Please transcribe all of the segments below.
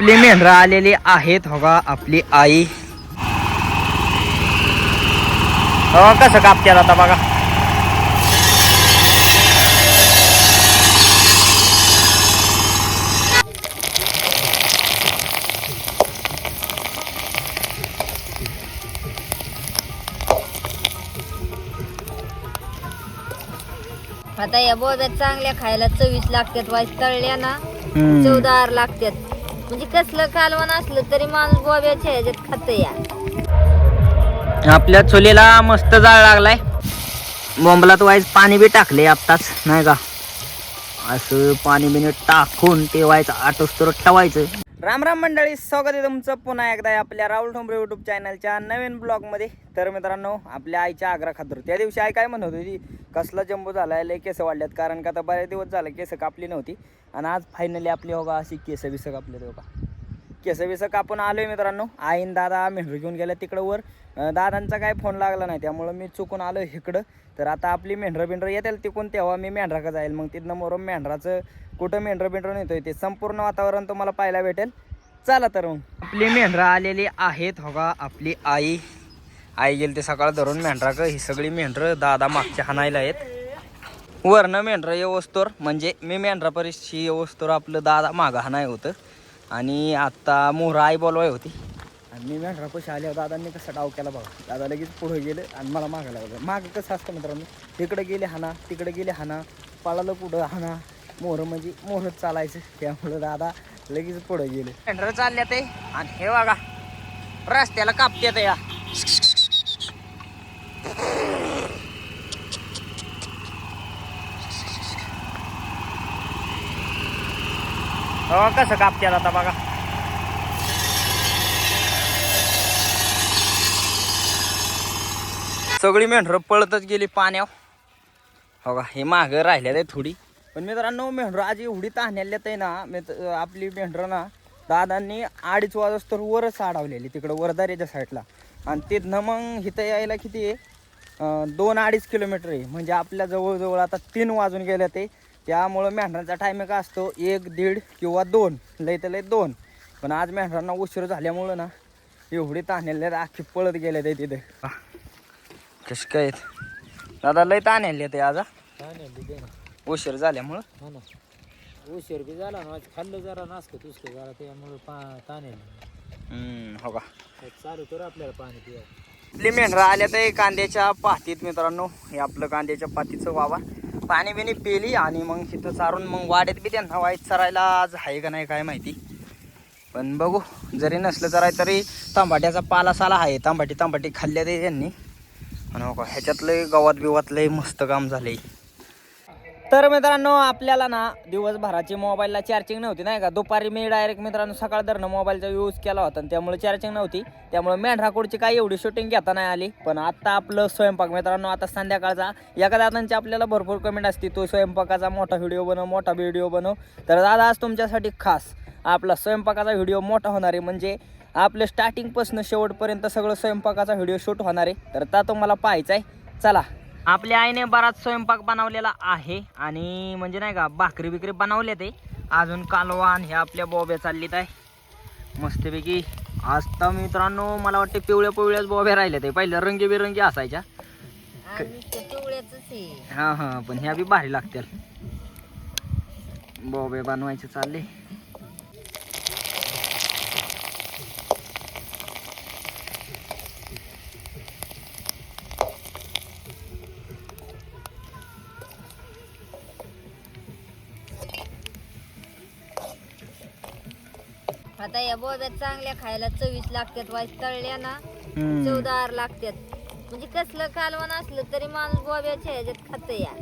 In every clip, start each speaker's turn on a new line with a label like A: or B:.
A: आपली मेंढरं आलेली आहेत. हो का आपली आई. हो कसं कापत्यात आता बघा.
B: आता या बोब्यात चांगल्या खायला चवीस लागतात वाईस तळल्या ना. चवदार लागतात. म्हणजे कसलं कालवण असलं तरी माणूस बोब्याच्या ह्याच्यात खात या.
A: आपल्या चुलीला मस्त जाळ लागलाय. बोंबलात वाईज पाणी बी टाकले आत्ताच नाही का? असं पाणी बिनी टाकून ते व्हायचं आटोस तर टवायचं राम राम मंडळी स्वागत आहे तुमचं पुन्हा एकदा आपल्या राहुल ठोंबरे युट्यूब चॅनलच्या नवीन ब्लॉगमध्ये तर मित्रांनो आपल्या आईच्या आग्रा खातर त्या दिवशी आई काय म्हणत होती कसला जंबू झालाय लय केस वाढल्यात. कारण का आता बरेच दिवस झाले केस कापली नव्हती. आणि आज फायनली आपली होगा अशी केस बिस कापले होगा केस बिसं कापून आलोय मित्रांनो. आईन दादा मेंढरू घेऊन गेल्या तिकडं वर. दादांचा काय फोन लागला नाही त्यामुळं मी चुकून आलो इकडं. तर आता आपली मेंढरं बिंढरं येतील तिकून तेव्हा मी मेंढराकडे जाईल. मग तिथनं मोरम मेंढराचं कुठं मेंढरं बिंढरं नेतोय ते संपूर्ण वातावरण तुम्हाला पाहायला भेटेल. चला तर मग. आपली मेंढरं आलेली आहेत हो का? आपली आई. आई गेली ते सकाळ धरून मेंढराकं ही सगळी मेंढरं दादा मागच्या हाणायला आहेत. वरनं मेंढरं येवस्तोर म्हणजे मी मेंढरापरीशी येवस्तोर आपलं दादा मागं हाणाय होतं. आणि आत्ता मोहरा आई बोलवाय होती. आणि मी मेंढरापाशी आल्यावर दादांनी कसं डाव केला बघा. दादा लगेच पुढे गेले आणि मला मागं लागलं. मागं कसं असतं मित्रांनो? इकडे गेले हाना तिकडे गेले हाना. पळालं पुढं हाना. मोहरं म्हणजे मोहरच चालायचं. त्यामुळं दादा लगेच पुढे गेले. मेंढरं चालल्या ते आणि हे बघा. रस्त्याला कापत्यात या. हो कसं कापत्यात आता बघा. सगळी मेंढरं पळतच गेली पाण्यावर. हो का हे मागं राहिल्यात आहे थोडी. पण मित्रांनो मेंढरं आज एवढी ताण्याल्यात आहे ना मित आपली मेंढरं ना दादांनी अडीच वाजता वरच अडवलेली तिकडं वरदारेच्या साईडला. आणि तिथनं मग इथं यायला किती आहे? दोन अडीच किलोमीटर आहे. म्हणजे आपल्या जवळजवळ आता तीन वाजून गेल्या ते त्यामुळं मेंढरांचा टायमिंग का असतो एक दीड किंवा दोन. लय तर लय दोन. पण आज मेंढरांना उशीर झाल्यामुळं ना एवढी ताणलेल्या आखी पळत गेल्या ते तिथे. कशी काय? दादा लय ताणले ते आज? उशीर झाल्यामुळं?
C: हो उशीर बी झाला ना आज खाल्लं जरा नासक तुसक जरा त्यामुळे पा ताणे
A: हम्म, हो का?
C: चालू कर आपल्याला पाणी पिया
A: आपली मेंढरा आल्या तर कांद्याच्या पातीत मित्रांनो हे आपलं कांद्याच्या पातीचं वावा. पाणी बिणी पेली आणि मग तिथं चारून मग वाड्यात बी त्यांना वाईट चरायला आज आहे का नाही काय माहिती. पण बघू जरी नसलं चराय तरी तांबाट्याचा पाला साला आहे. तांबाटी तांबाटी खाल्ल्या ते त्यांनी. आणि हो का ह्याच्यातलं गवात बिवातलय मस्त काम झालंय. तर मित्रांनो आपल्याला ना दिवसभराची मोबाईलला चार्जिंग नव्हती नाही का? दुपारी मी डायरेक्ट मित्रांनो सकाळ धरणं मोबाईलचा यूज केला होता आणि त्यामुळे चार्जिंग नव्हती. त्यामुळे मेंढराकोडची काही एवढी शूटिंग घेता नाही आली. पण आता आपलं स्वयंपाक मित्रांनो आता संध्याकाळचा. एका दादांची आपल्याला भरपूर कमेंट असते तो स्वयंपाकाचा मोठा व्हिडिओ बनव मोठा व्हिडिओ बनव. तर दादा आज तुमच्यासाठी खास आपला स्वयंपाकाचा व्हिडिओ मोठा होणार आहे. म्हणजे आपलं स्टार्टिंगपासून शेवटपर्यंत सगळं स्वयंपाकाचा व्हिडिओ शूट होणार आहे. तर त्या तुम्हाला पाहायचा आहे चला. आपल्या आईने बराच स्वयंपाक बनवलेला आहे आणि म्हणजे नाही का भाकरी बिकरी बनवल्या ते. अजून कालवा आणि हे आपल्या बोब्या चाललीत आहे. मस्तपैकी आज तर मित्रांनो मला वाटते पिवळ्या पिवळ्याच बोब्या राहिल्या ते पहिल्या रंगीबिरंगी असायच्या. हां हां पण ह्या बी भारी लागतील. बोबे बनवायचे चालले.
B: आता या बोब्यात चांगल्या खायला चवीस लागतात वाईस तळल्या ना. चवदार लागतात. म्हणजे कसलं कालवण असलं तरी माणूस बोब्याच्या ह्याच्यात खात या.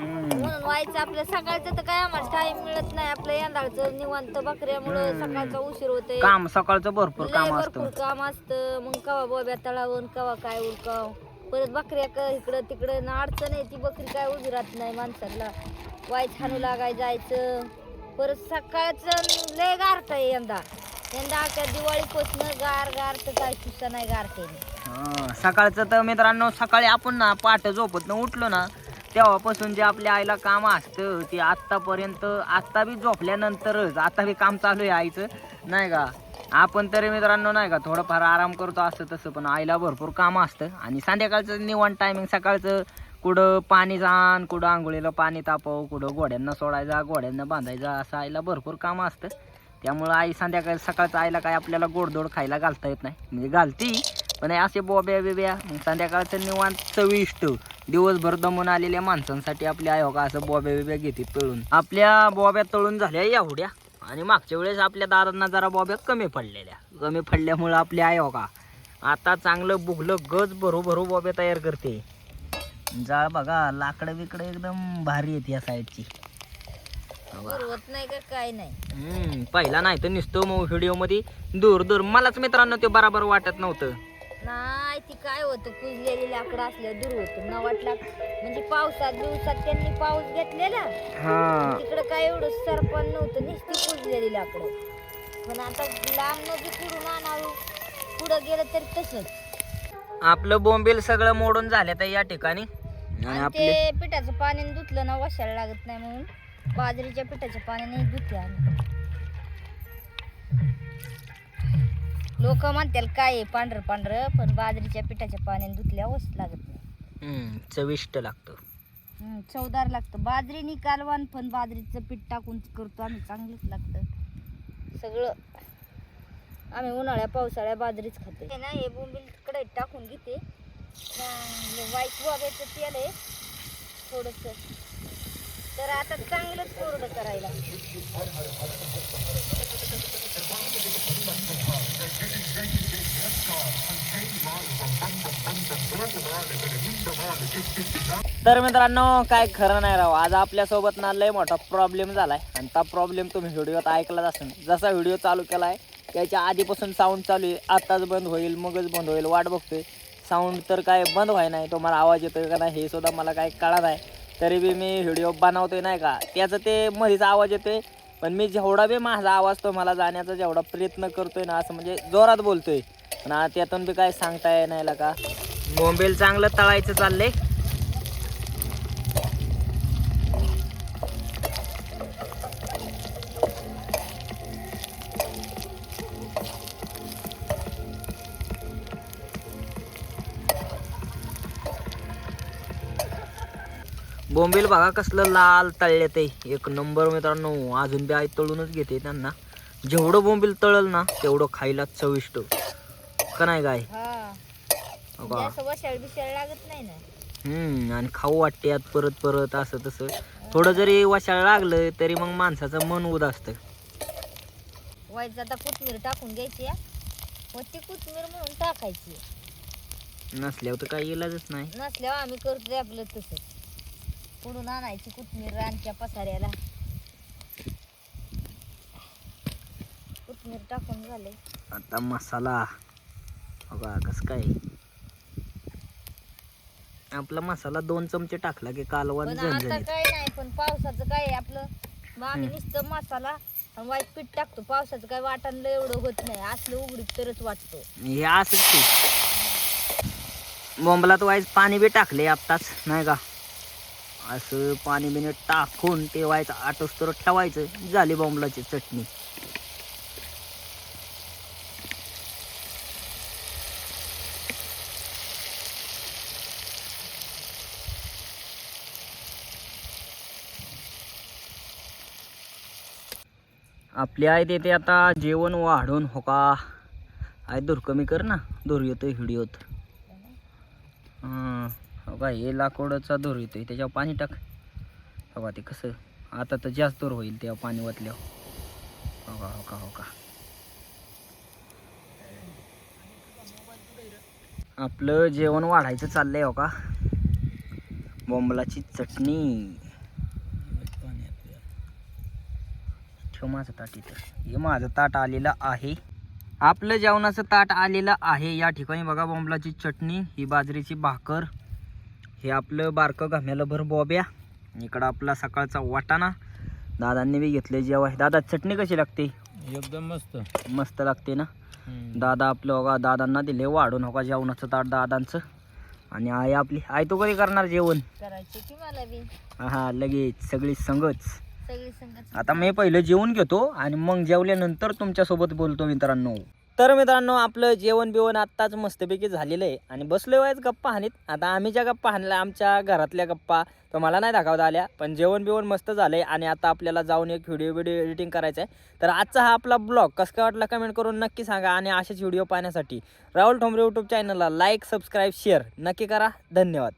B: म्हणून व्हायचं आपलं सकाळचं तर काय आम्हाला टाइम मिळत नाही. आपलं यंदाचं निवांत बकऱ्यामुळं. सकाळचा उशीर होतोय.
A: काम सकाळचं भरपूर काम
B: भरपूर काम असतं. मग कवा बोब्या तळावून कवा काय उरकाव. परत बकऱ्या क इकडं तिकडं ना अडचण आहे ती बकरी काय उभी राहत नाही माणसाला. वाय छानू लागाय जायचं. परत सकाळचं लय गारत आहे यंदा. यंदा आता दिवाळीपासून गार गार तर काय सुद्धा नाही गारते
A: हां, सकाळचं तर मित्रांनो सकाळी आपण ना पाठ झोपत उठलो ना तेव्हापासून जे आपल्या आईला काम असतं ते आत्तापर्यंत आत्ता बी झोपल्यानंतरच आता बी काम चालू आहे आईचं नाही का? आपण तरी मित्रांनो नाही का थोडंफार आराम करतो असं तसं पण आईला भरपूर काम असतं. आणि संध्याकाळचं निवांत टायमिंग सकाळचं कुठं पाणी जाण कुठं आंघोळीला पाणी तापव कुठं घोड्यांना सोडायचा घोड्यांना बांधायचा असं आईला भरपूर कामं असतं. त्यामुळं आई संध्याकाळी सकाळचं आईला काय आपल्याला गोडधोड खायला घालता येत नाही. म्हणजे घालती पण असे बोब्या बिब्या संध्याकाळचं निवांत चविष्ट दिवसभर दमून आलेल्या माणसांसाठी आपली आई हो का असं बोब्या बिब्या घेते तळून. आपल्या बोब्या तळून झाल्या एवढ्या आणि मागच्या वेळेस आपल्या दारांना जरा बोब्या कमी पडलेल्या. कमी पडल्यामुळं आपली आई हो का आता चांगलं बुगलं गज भरू भरू बोब्या तयार करते. जाळ बघा लाकडं बिकडं एकदम भारी आहेत या साईडची
B: पुरवत नाही का काय नाही.
A: हम्म, पहिला नाही तर नुसतं मग व्हिडिओमध्ये. दूर दूर. मलाच मित्रांनो ते बराबर वाटत नव्हतं.
B: नाही ती काय होतं कुजलेली लाकडं असल्या दूर होतं. न वाटला म्हणजे पावसात दिवसात त्यांनी पाऊस घेतलेला.
A: हा.
B: तिकडं काय एवढं सरपण नव्हतं नुसती कुजलेली लाकडं. पण आता लांब नदी कुठून आणावं. पुढं गेलं तरी तसंच.
A: आपलं बोंबील सगळं मोडून झालं तर या ठिकाणी. आणि
B: आणि
A: आपले
B: ते पिठाचं पाण्याने धुतलं ना वशाला लागत नाही म्हणून बाजरीच्या पिठाच्या पाण्याने धुतले आम्ही. लोक म्हणतील काय आहे पांढरं पांढरं? पण बाजरीच्या पिठाच्या पाण्याने धुतल्या वस लागत नाही.
A: हम्म, चविष्ट लागतं.
B: हम्म, चवदार लागतं. बाजरी निकालवान पण बाजरीचं पीठ टाकून करतो आम्ही चांगलंच लागतं. सगळं. आम्ही उन्हाळ्या पावसाळ्या बाजरीच खाते हे ना हे बोंबील कढईत टाकून घेते. वाईट वगैरेचं तेल आहे थोडंसं. तर आता चांगलंच कोरडं करायला.
A: तर मित्रांनो काय खरं नाही राव. आज आपल्यासोबत ना लय मोठा प्रॉब्लेम झालाय. आणि त्या प्रॉब्लेम तुम्ही व्हिडिओत ऐकलाच असेल. जसा व्हिडिओ चालू केलाय त्याच्या आधीपासून साऊंड चालू आहे. आताच बंद होईल मगच बंद होईल वाट बघतोय. साऊंड तर काय बंद व्हाय नाही तो मला आवाज येतोय का नाही हे सुद्धा मला काय कळा नाही. तरी बी मी व्हिडिओ बनवतोय नाही का? त्याचं ते मध्येच आवाज येतोय पण मी जेवढा बी माझा आवाज तो मला जाण्याचा जेवढा प्रयत्न करतोय ना असं म्हणजे जोरात बोलतोय. ना त्यातून बी काय सांगता येणार का? मोबाईल चांगलं तळायचं चाललंय. बोंबील बघा कसलं लाल तळले ते. एक नंबर मित्रांनो अजून बी आई तळूनच घेते त्यांना. जेवढं बोंबील तळल ना तेवढं खायला चविष्ट. का नाही काय
B: हा.
A: हम्म आणि खाऊ वाटते यात परत परत असं तसं. थोडं जरी वशाळ लागलं तरी मग माणसाचं मन उद असतं.
B: वाईट आता कोथमीर टाकून घ्यायची. मग ती कोथमीर म्हणून टाकायची.
A: नसल्यावर तर काही इलाजच नाही.
B: नसल्यावर आम्ही करतोय आपलं तसंच. पुढून आणायची कोथमीर रानच्या पसाऱ्याला. कोथमीर टाकून झाले.
A: आता मसाला. बघा कसं काय आपला मसाला दोन चमचे टाकला की कालवण
B: पण आता
A: झणझणीत.
B: काय नाही पण पावसाचं काय आहे आपलं? मग आम्ही नुसतं मसाला आणि वाईट पीठ टाकतो. पावसाचं काय वाटणलं एवढं होत नाही. असलं उघडीत तरच वाटतो.
A: हे असंच ते बोंबलात वाईज पाणी बी टाकले आत्ताच नाही का? असं पाणी बिणी टाकून ठेवायचं आटोस्तर तर ठेवायचं झाली बोंबलाची चटणी. आपली आई ते आता जेवण वाढून हो का? आई दूर कमी कर ना दूर येतो व्हिडिओत. बघा हे लाकूडचा दूर येतोय त्याच्यावर पाणी टाक. बघा ते कसं आता तर जास्त दूर होईल तेव्हा पाणी वाटल्यावर हो का हो का हो का. आपलं जेवण वाढायचं चाललंय हो का? बोंबलाची चटणी. ठेव माझं ताट इथं. हे माझं ताट आलेलं आहे. आपलं जेवणाचं ताट आलेलं आहे. या ठिकाणी बघा बोंबलाची चटणी ही बाजरीची भाकर. हे आपलं बारकं घाम्याला भर बॉब्या इकडं आपला सकाळचा वाटाणा. दादांनी बी घेतले जेव्हा. दादा चटणी कशी लागते?
C: एकदम मस्त.
A: मस्त लागते ना. दादा आपलं बघा दादांना दिले वाढून हो का जेवणाचं ताट दादांचं. आणि आई आपली आई तो कधी करणार जेवण?
B: करायचे की मला बी.
A: हा लगेच. सगळी संगच.
B: सगळी संगत
A: आता मी पहिलं जेवण घेतो आणि मग जेवल्यानंतर तुमच्यासोबत बोलतो मित्रांनो. तर मित्रांनो आपलं जेवण बिवण आत्ताच मस्तपैकी झालेलं आहे. आणि बसलो वयच गप्पा हानीत आता आम्ही ज्या गप्पा हाणल्या आमच्या घरातल्या गप्पा तर मला नाही दाखवता आल्या पण जेवण बिवण मस्त झालं आहे आणि आता आपल्याला जाऊन एक व्हिडिओ व्हिडिओ एडिटिंग करायचा आहे. तर आजचा हा आपला ब्लॉग कसं काय वाटला कमेंट करून नक्की सांगा आणि असेच व्हिडिओ पाहण्यासाठी राहुल ठोंबरे यूट्यूब चॅनलला लाईक सबस्क्राईब शेअर नक्की करा. धन्यवाद.